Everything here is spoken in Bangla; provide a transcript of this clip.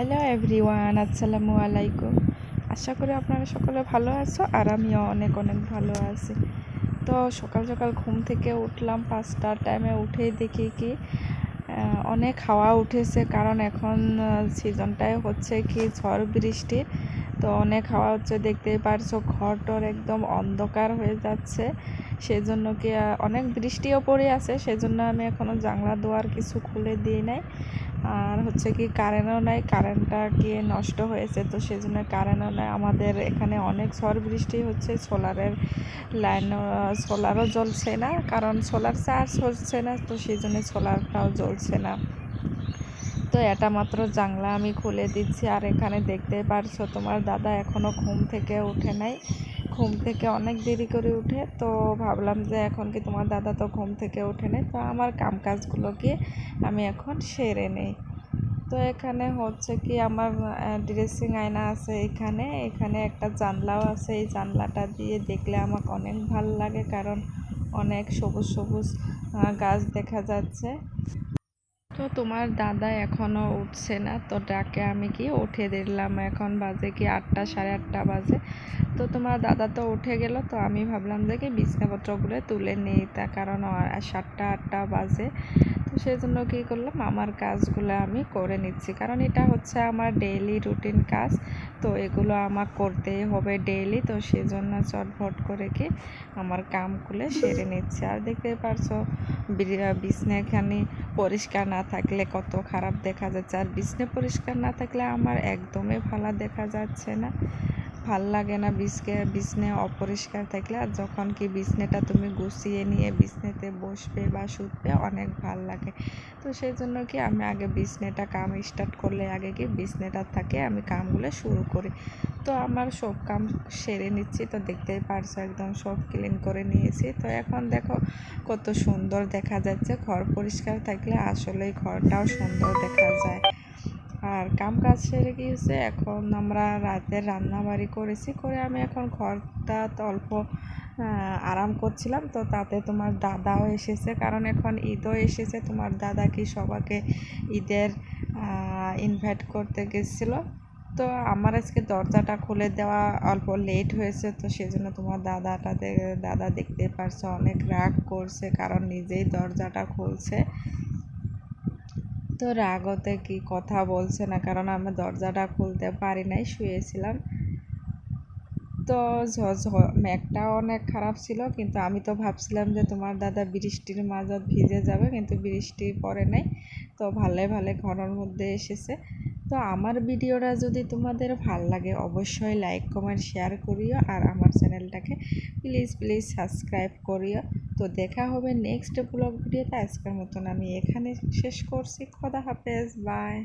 হ্যালো এভরিওয়ান আসসালামু আলাইকুম আশা করি আপনারা সকলে ভালো আছো আর আমিও অনেক অনেক ভালো আছি। তো সকাল সকাল ঘুম থেকে উঠলাম, পাঁচটার টাইমে উঠেই দেখি কি অনেক হাওয়া উঠেছে কারণ এখন সিজনটাই হচ্ছে কি ঝড় বৃষ্টি। তো অনেক হাওয়া হচ্ছে, দেখতেই পারছ ঘর টর একদম অন্ধকার হয়ে যাচ্ছে। সেজন্য কি অনেক বৃষ্টিও পড়ে আছে, সেজন্য আমি এখনও জানলা দুয়ার কিছু খুলে দিই নাই। আর হচ্ছে কি কারেন্টও নাই কারেন্টটা কি নষ্ট হয়েছে, তো সেজন্য কারেন্টও নাই। আমাদের এখানে অনেক ঝড় বৃষ্টি হচ্ছে সোলারের লাইন সোলারও জ্বলছে না, কারণ সোলার চার্জ হচ্ছে না, তো সেই জন্য সোলারটাও জ্বলছে না। তো এটা মাত্র জানলা আমি খুলে দিচ্ছি, আর এখানে দেখতে পারছ তোমার দাদা এখনও ঘুম থেকে উঠে নাই। ঘুম থেকে অনেক দেরি করে উঠে, তো ভাবলাম যে এখন কি তোমার দাদা তো ঘুম থেকে উঠে নেই, তো আমার কাম কাজগুলোকে আমি এখন সেরে নেই। তো এখানে হচ্ছে কি আমার ড্রেসিং আয়না আছে এখানে এখানে একটা জানলাও আছে, এই জানলাটা দিয়ে দেখলে আমাকে অনেক ভালো লাগে, কারণ অনেক সবুজ সবুজ গাছ দেখা যাচ্ছে। তো তোমার দাদা এখনও উঠছে না, তো ডাকে আমি কি উঠে দিলাম। এখন বাজে কি আটটা, সাড়ে আটটা বাজে। তো তোমার দাদা তো উঠে গেল, তো আমি ভাবলাম যে কি বিছনাপত্রগুলো তুলে নিই তা, কারণ সাতটা, আটটা বাজে। তো সেই জন্য কী করলাম, আমার কাজগুলো আমি করে নিচ্ছি। কারণ এটা হচ্ছে আমার ডেইলি রুটিন কাজ, তো এগুলো আমার করতেই হবে ডেইলি তো সেই জন্য চটভট করে কি আমার কামগুলো সেরে নিচ্ছি। আর দেখতে পারছ বিছনাখানি পরিষ্কার না থাকলে কত খারাপ দেখা যাচ্ছে। আর বিছনে পরিষ্কার না থাকলে আমার একদমই ভালো দেখা যাচ্ছে না। ভালো লাগে না বিছকে বিছনে অপরিষ্কার থাকলে আর যখন কি বিছনেটা তুমি গুছিয়ে নিয়ে বিছনেতে বসবে বা শুতবে অনেক ভালো লাগে। তো সেই জন্য কি আমি আগে বিছনেটা কাম স্টার্ট করলে আগে কি বিছনেটা থাকে আমি কামগুলো শুরু করি। তো আমার সব কাম সেরে নিচ্ছি, তো দেখতেই পারছ একদম সব ক্লিন করে নিয়েছি। তো এখন দেখো কত সুন্দর দেখা যাচ্ছে, ঘর পরিষ্কার থাকলে আসলেই ঘরটাও সুন্দর দেখা যায়। আর কাম কাজ সেরে গিয়েছে এখন আমরা রাতের রান্না বাড়ি করেছি, করে আমি এখন ঘরটা অল্প আরাম করছিলাম। তো তাতে তোমার দাদাও এসেছে, কারণ এখন ঈদও এসেছে। তোমার দাদা কি সবাইকে ঈদের ইনভাইট করতে গেছিল। তো আমার আজকে দরজাটা খুলে দেওয়া অল্প লেট হয়েছে, তো সেজন্য তোমার দাদাটাতে দাদা দেখতে পারছ, অনেক রাগ করছে, কারণ নিজেই দরজাটা খুলছে। তো রাগতে কি কথা বলছে না, কারণ আমি দরজাটা খুলতে পারি নাই, শুয়েছিলাম। তো মেঘটাও অনেক খারাপ ছিল, কিন্তু আমি তো ভাবছিলাম যে তোমার দাদা বৃষ্টির মাঝত ভিজে যাবে, কিন্তু বৃষ্টি পড়ে নাই। তো ভালে ভালে ঘরের মধ্যে এসেছে। তো আমার ভিডিওটা যদি তোমাদের ভালো লাগে, অবশ্যই লাইক কমেন্ট শেয়ার করিও আর আমার চ্যানেলটাকে প্লিজ প্লিজ সাবস্ক্রাইব করিও। তো দেখা হবে নেক্সট ব্লগ ভিডিওতে। আজকের মতন আমি এখানে শেষ করছি। খোদা হাফেজ। বাই